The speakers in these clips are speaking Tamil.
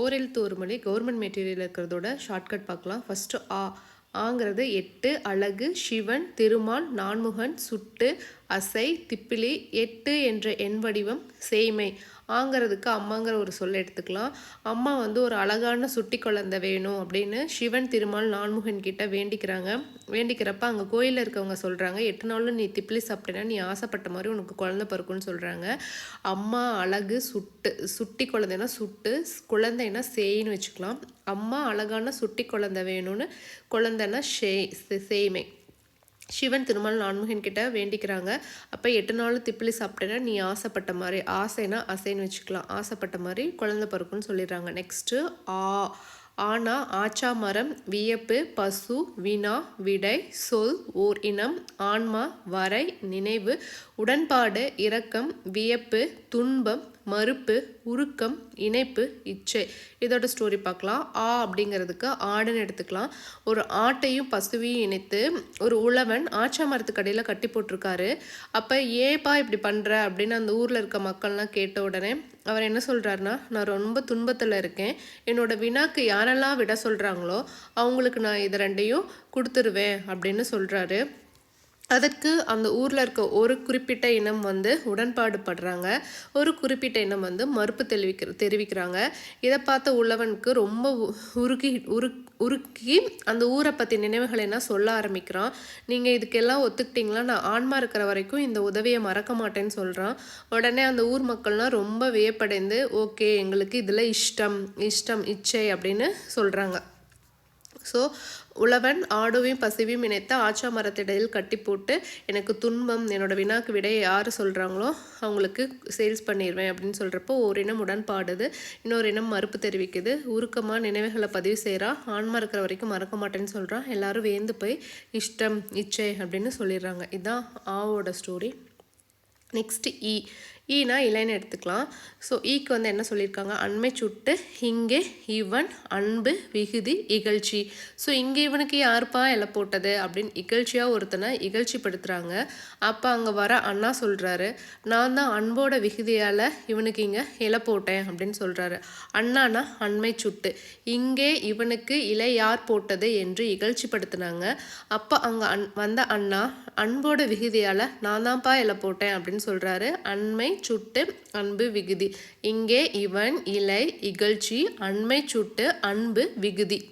ஓரெழுத்து ஒரு மொழி கவர்மெண்ட் மெட்டீரியல் இருக்கிறதோட ஷார்ட்கட் பார்க்கலாம். ஃபஸ்ட்டு ஆ ஆங்கிறது எட்டு அழகு சிவன் திருமால் நான்முகன் சுட்டு அசை திப்பிலி எட்டு என்ற எண் வடிவம் சேய்மை. ஆங்கிறதுக்கு அம்மாங்கிற ஒரு சொல்ல எடுத்துக்கலாம். அம்மா வந்து ஒரு அழகான சுட்டி குழந்தை வேணும் அப்படின்னு சிவன் திருமால் நான்முகன் கிட்ட வேண்டிக்கிறாங்க. வேண்டிக்கிறப்ப அங்கே கோயிலில் இருக்கவங்க சொல்கிறாங்க எட்டு நாளும் நீ திப்பிலி சாப்பிட்டேன்னா நீ ஆசைப்பட்ட மாதிரி உனக்கு குழந்தை பிறக்கும்னு சொல்கிறாங்க அம்மா அழகு சுட்டு சுட்டி குழந்தைனா சுட்டு குழந்தைன்னா சேயின்னு வச்சுக்கலாம். அம்மா அழகான சுட்டி குழந்தை வேணும்னு குழந்தைன்னா ஷே சேமை சிவன் திருமால் நான்முகன் கிட்ட வேண்டிக்கிறாங்க. அப்போ எட்டு நாள் திப்பிலி சாப்பிட்டேன்னா நீ ஆசைப்பட்ட மாதிரி ஆசைனா அசைன்னு வச்சுக்கலாம். ஆசைப்பட்ட மாதிரி குழந்தை பிறக்குன்னு சொல்லிடுறாங்க. நெக்ஸ்ட்டு ஆ. ஆனா ஆச்சா மரம் வியப்பு பசு வினா விடை சொல் ஓர் இனம் ஆன்மா வரை நினைவு உடன்பாடு இரக்கம் வியப்பு துன்பம் மறுப்பு உருக்கம் இணைப்பு இச்சை. இதோட ஸ்டோரி பார்க்கலாம். ஆ அப்படிங்கிறதுக்கு ஆடுன்னு எடுத்துக்கலாம். ஒரு ஆட்டையும் பசுவையும் இணைத்து ஒரு உழவன் ஆச்சா மரத்துக்கடையில் கட்டி போட்டிருக்காரு. அப்போ ஏப்பா இப்படி பண்ணுற அப்படின்னு அந்த ஊரில் இருக்க மக்கள்லாம் கேட்ட உடனே அவர் என்ன சொல்கிறாருன்னா நான் ரொம்ப துன்பத்தில் இருக்கேன். என்னோட வினாக்கு யாரெல்லாம் விட சொல்கிறாங்களோ அவங்களுக்கு நான் இது ரெண்டையும் கொடுத்துருவேன் அப்படின்னு சொல்கிறாரு அதற்கு அந்த ஊரில் இருக்க ஒரு குறிப்பிட்ட இனம் வந்து உடன்பாடு படுறாங்க ஒரு குறிப்பிட்ட இனம் வந்து மறுப்பு தெரிவிக்கிற தெரிவிக்கிறாங்க. இதை பார்த்த உள்ளவனுக்கு ரொம்ப உருகி உரு உருக்கி அந்த ஊரை பற்றி நினைவுகளை என்ன சொல்ல ஆரம்பிக்கிறான். நீங்கள் இதுக்கெல்லாம் ஒத்துக்கிட்டீங்களா? நான் ஆன்மா இருக்கிற வரைக்கும் இந்த உதவியை மறக்க மாட்டேன்னு சொல்கிறான் உடனே அந்த ஊர் மக்கள்லாம் ரொம்ப வியப்படைந்து ஓகே எங்களுக்கு இதில் இஷ்டம் இஷ்டம் இச்சை அப்படின்னு சொல்கிறாங்க ஸோ உழவன் ஆடுவையும் பசுவையும் இணைத்து ஆச்சா மரத்திடையில் கட்டி போட்டு எனக்கு துன்பம் என்னோட வினாக்கு விடை யார் சொல்கிறாங்களோ அவங்களுக்கு சேல்ஸ் பண்ணிடுவேன் அப்படின்னு சொல்கிறப்போ ஒரு இனம் உடன்பாடுது. இன்னொரு இனம் மறுப்பு தெரிவிக்குது. உருக்கமாக நினைவுகளை பதிவு செய்கிறான் ஆன்மா இருக்கிற வரைக்கும் மறக்க மாட்டேன்னு சொல்கிறான் எல்லாரும் வேந்து போய் இஷ்டம் இச்சை அப்படின்னு சொல்லிடுறாங்க. இதுதான் ஆவோட ஸ்டோரி நெக்ஸ்ட்டு இ E ஈனா இலைன்னு எடுத்துக்கலாம். ஸோ ஈக்கு e வந்து என்ன சொல்லியிருக்காங்க? அண்மை சுட்டு இங்கே இவன் அன்பு விகுதி இகழ்ச்சி. ஸோ இங்கே இவனுக்கு யாருப்பா இலை போட்டது? அப்படின்னு இகழ்ச்சியாக ஒருத்தனை இகழ்ச்சிப்படுத்துகிறாங்க அப்போ அங்கே வர அண்ணா சொல்கிறாரு நான் தான் அன்போட விகுதியால் இவனுக்கு இங்கே இலை போட்டேன் அப்படின்னு சொல்கிறாரு அண்ணானா அண்மை சுட்டு. இங்கே இவனுக்கு இலை யார் போட்டது என்று இகழ்ச்சிப்படுத்தினாங்க. அப்போ அங்கே அன் வந்த அண்ணா அன்போட விகுதியால் நான் தான்ப்பா இலை போட்டேன் அப்படின்னு சொல்கிறாரு அண்மை சுட்டு அன்பு விகுதி. இங்கே இவன் இலை இகழ்ச்சி அண்மை சுட்டு அன்பு விகுதி.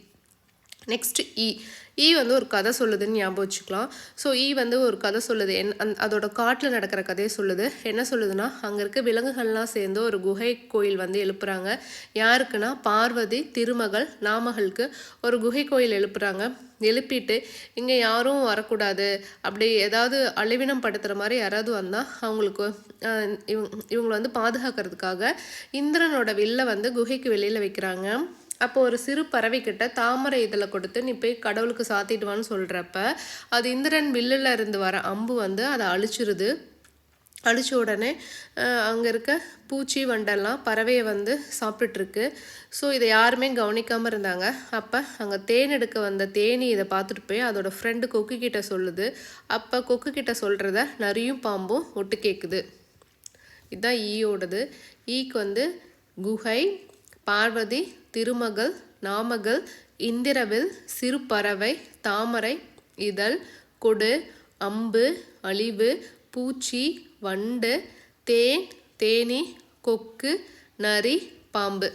நெக்ஸ்ட் இ e. ஈ வந்து ஒரு கதை சொல்லுதுன்னு ஞாபகம் வச்சுக்கலாம். ஸோ ஈ வந்து ஒரு கதை சொல்லுது. என் அந் அதோட காட்டில் நடக்கிற கதையை சொல்லுது. என்ன சொல்லுதுன்னா அங்கே இருக்க விலங்குகள்லாம் சேர்ந்து ஒரு குகை கோயில் வந்து எழுப்புறாங்க. யாருக்குன்னா பார்வதி திருமகள் நாமகளுக்கு ஒரு குகை கோயில் எழுப்புறாங்க. எழுப்பிட்டு இங்கே யாரும் வரக்கூடாது. அப்படி ஏதாவது அழிவினம் படுத்துகிற மாதிரி யாராவது வந்தால் அவங்களுக்கு இவங்க இவங்களை வந்து பாதுகாக்கிறதுக்காக இந்திரனோட வில்லை வந்து குகைக்கு வெளியில் வைக்கிறாங்க. அப்போ ஒரு சிறு பறவை தாமரை இதில் கொடுத்து நீ போய் கடவுளுக்கு சாத்திடுவான்னு சொல்கிறப்ப அது இந்திரன் வில்லில் இருந்து வர அம்பு வந்து அதை அழிச்சிருது. அழிச்ச உடனே அங்கே இருக்க பூச்சி வண்டெல்லாம் பறவையை வந்து சாப்பிட்டுட்ருக்கு. ஸோ இதை யாருமே கவனிக்காமல் இருந்தாங்க. அப்போ அங்கே தேன் எடுக்க வந்த தேனி இதை பார்த்துட்டு போய் அதோட ஃப்ரெண்டு கொக்கு கிட்ட சொல்லுது. அப்போ கொக்கு கிட்ட சொல்கிறத நிறையும் பாம்பும் ஒட்டு கேட்குது இதுதான் ஈயோடது. ஈக்கு வந்து குகை பார்வதி திருமகள் நாமகள் இந்திரவில் சிறு பறவை தாமரை இதழ் கொடு அம்பு அழிவு பூச்சி வண்டு தேன் தேனி கொக்கு நரி பாம்பு.